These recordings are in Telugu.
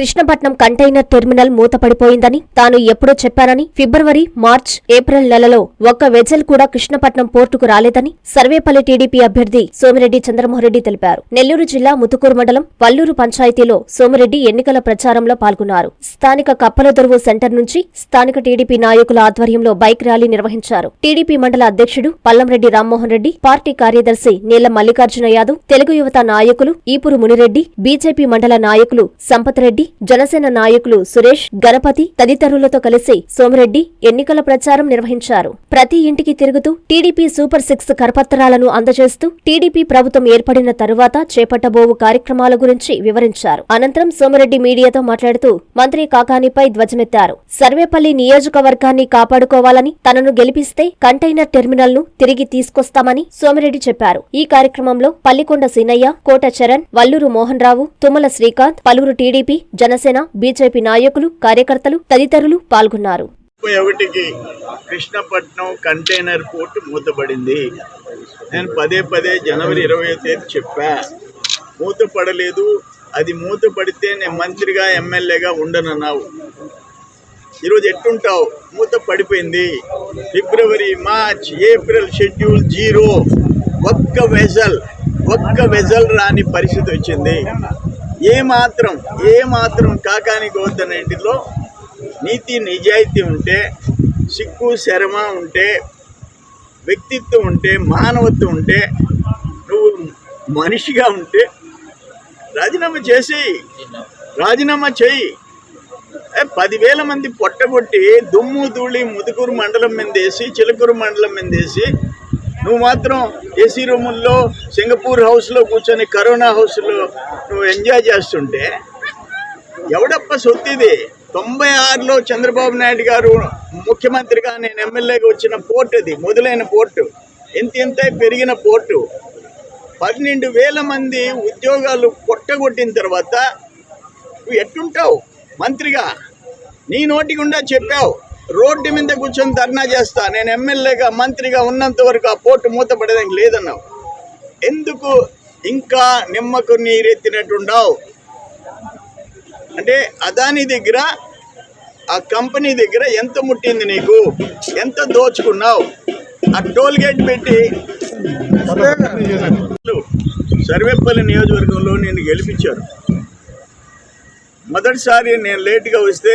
కృష్ణపట్నం కంటైనర్ టెర్మినల్ మూతపడిపోయిందని తాను ఎప్పుడో చెప్పానని ఫిబ్రవరి మార్చ్ ఏప్రిల్ నెలలో ఒక్క వెజల్ కూడా కృష్ణపట్నం పోర్టుకు రాలేదని సర్వేపల్లి టీడీపీ అభ్యర్థి సోమిరెడ్డి చంద్రమోహన్రెడ్డి తెలిపారు. నెల్లూరు జిల్లా ముతుకూరు మండలం వల్లూరు పంచాయతీలో సోమిరెడ్డి ఎన్నికల ప్రచారంలో పాల్గొన్నారు. స్థానిక కప్పలదొరువు సెంటర్ నుంచి స్థానిక టీడీపీ నాయకుల ఆధ్వర్యంలో బైక్ ర్యాలీ నిర్వహించారు. టీడీపీ మండల అధ్యక్షుడు పల్లంరెడ్డి రామ్మోహన్ రెడ్డి పార్టీ కార్యదర్శి నీల మల్లికార్జున యాదవ్ తెలుగు యువత నాయకులు ఈపురు మునిరెడ్డి బీజేపీ మండల నాయకులు సంపత్ రెడ్డి జనసేన నాయకులు సురేష్ గణపతి తదితరులతో కలిసి సోమిరెడ్డి ఎన్నికల ప్రచారం నిర్వహించారు. ప్రతి ఇంటికి తిరుగుతూ టీడీపీ సూపర్ సిక్స్ కరపత్రాలను అందజేస్తూ టీడీపీ ప్రభుత్వం ఏర్పడిన తరువాత చేపట్టబోవు కార్యక్రమాల గురించి వివరించారు. అనంతరం సోమిరెడ్డి మీడియాతో మాట్లాడుతూ మంత్రి కాకానిపై ధ్వజమెత్తారు. సర్వేపల్లి నియోజకవర్గాన్ని కాపాడుకోవాలని తనను గెలిపిస్తే కంటైనర్ టెర్మినల్ను తిరిగి తీసుకొస్తామని సోమిరెడ్డి చెప్పారు. ఈ కార్యక్రమంలో పల్లికొండ సీనయ్య కోట చరణ్ వల్లూరు మోహన్ రావు తుమ్మల శ్రీకాంత్ పలువురు టీడీపీ జనసేన బీజేపీ నాయకులు కార్యకర్తలు తదితరులు పాల్గొన్నారు. ముప్పై ఒకటికి కృష్ణపట్నం కంటైనర్ పోర్ట్ మూతపడింది. నేను పదే పదే జనవరి ఇరవై తేదీ చెప్పా. మూతపడలేదు. అది మూతపడితే నేను మంత్రిగా ఎమ్మెల్యేగా ఉండనన్నావు. ఈరోజు ఎట్టుంటావు? మూత పడిపోయింది ఫిబ్రవరి మార్చ్ ఏప్రిల్ షెడ్యూల్ జీరో. ఒక్క వెజల్ ఒక్క వెజల్ రాని పరిస్థితి వచ్చింది. ఏ మాత్రం ఏ మాత్రం కాకాని గోద్దనేటిలో నీతి నిజాయితీ ఉంటే సిగ్గు శరమ ఉంటే వ్యక్తిత్వం ఉంటే మానవత్వం ఉంటే నువ్వు మనిషిగా ఉంటే రాజీనామా చేసి రాజీనామా చేయి. పదివేల మంది పొట్టగొట్టి దుమ్ము ధూళి ముదుకూరు మండలం మీద వేసి చిలకూరు మండలం మీద వేసి నువ్వు మాత్రం ఏసీ రూముల్లో సింగపూర్ హౌస్లో కూర్చొని కరోనా హౌస్లో నువ్వు ఎంజాయ్ చేస్తుంటే ఎవడప్ప సొత్తిది? తొంభై ఆరులో చంద్రబాబు నాయుడు గారు ముఖ్యమంత్రిగా నేను ఎమ్మెల్యేగా వచ్చిన పోర్ట్ అది మొదలైన పోర్టు. ఎంత ఎంత పెరిగిన పోర్టు. పన్నెండు వేల మంది ఉద్యోగాలు కొట్టగొట్టిన తర్వాత నువ్వు ఎట్టుంటావు మంత్రిగా? నీ నోటి గుండా చెప్పావు. రోడ్డు మీద కూర్చొని ధర్నా చేస్తా. నేను ఎమ్మెల్యేగా మంత్రిగా ఉన్నంత వరకు ఆ పోర్టు మూతపడేదానికి లేదన్నావు. ఎందుకు ఇంకా నిమ్మకు నీరెత్తినట్టుండవు? అంటే అదాని దగ్గర ఆ కంపెనీ దగ్గర ఎంత ముట్టింది నీకు? ఎంత దోచుకున్నావు? ఆ టోల్ గేట్ పెట్టి సర్వేపల్లి నియోజకవర్గంలో నేను గెలిపించారు. మొదటిసారి నేను లేట్గా వస్తే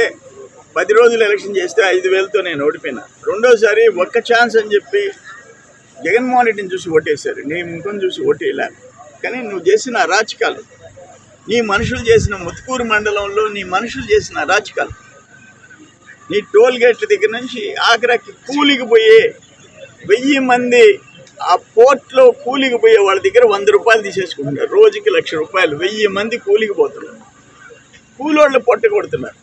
పది రోజులు ఎలక్షన్ చేస్తే ఐదు వేలతో నేను ఓడిపోయినా. రెండోసారి ఒక్క ఛాన్స్ అని చెప్పి జగన్మోహన్ రెడ్డిని చూసి ఓటేశారు. నీ ముఖం చూసి ఓటేయలే. కానీ నువ్వు చేసిన అరాచకాలు నీ మనుషులు చేసిన ముత్తుకూరు మండలంలో నీ మనుషులు చేసిన అరాచకాలు నీ టోల్ గేట్ల దగ్గర నుంచి ఆఖరికి కూలికి పోయే వెయ్యి మంది ఆ పోర్ట్లో కూలికి పోయే వాళ్ళ దగ్గర వంద రూపాయలు తీసేసుకుంటున్నారు. రోజుకి లక్ష రూపాయలు వెయ్యి మంది కూలికి పోతున్నారు. కూలోళ్ళు పొట్ట కొడుతున్నారు.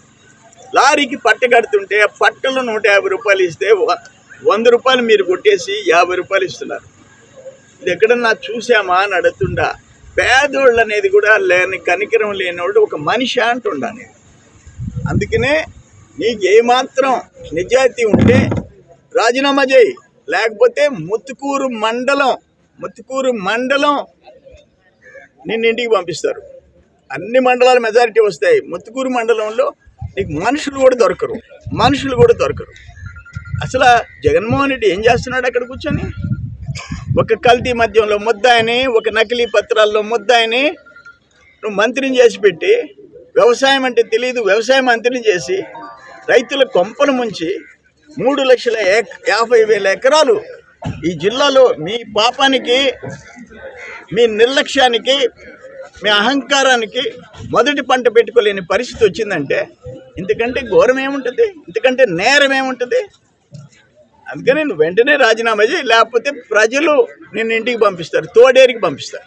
లారీకి పట్ట కడుతుంటే ఆ పట్టలో నూట యాభై రూపాయలు ఇస్తే వ- వంద రూపాయలు మీరు కొట్టేసి యాభై రూపాయలు ఇస్తున్నారు. ఇది ఎక్కడన్నా చూసామా అని అడుగుతుండా. పేదోళ్ళు అనేది కూడా లేని కనికరం లేనివాడు ఒక మనిషి అంటుండా నేను. అందుకనే నీకు ఏమాత్రం నిజాయితీ ఉంటే రాజీనామా చేయి. లేకపోతే ముత్తుకూరు మండలం ముత్తుకూరు మండలం నిన్న ఇంటికి పంపిస్తారు. అన్ని మండలాల మెజారిటీ వస్తాయి. ముత్తుకూరు మండలంలో నీకు మనుషులు కూడా దొరకరు. మనుషులు కూడా దొరకరు. అసలు జగన్మోహన్ రెడ్డి ఏం చేస్తున్నాడు అక్కడ కూర్చొని? ఒక కల్తీ మద్యంలో ముద్దాయని ఒక నకిలీ పత్రాల్లో ముద్దాయని నువ్వు మంత్రిని చేసి పెట్టి వ్యవసాయం అంటే తెలియదు వ్యవసాయ మంత్రిని చేసి రైతుల కొంపను ముంచి మూడు లక్షల యాభై వేల ఎకరాలు ఈ జిల్లాలో మీ పాపానికి మీ నిర్లక్ష్యానికి మీ అహంకారానికి మొదటి పంట పెట్టుకోలేని పరిస్థితి వచ్చిందంటే ఇంతకంటే ఘోరం ఏముంటుంది? ఇంతకంటే నేరం ఏముంటుంది? అందుకని నువ్వు వెంటనే రాజీనామా చేయి లేకపోతే ప్రజలు నిన్ను ఇంటికి పంపిస్తారు తోడేరికి పంపిస్తారు.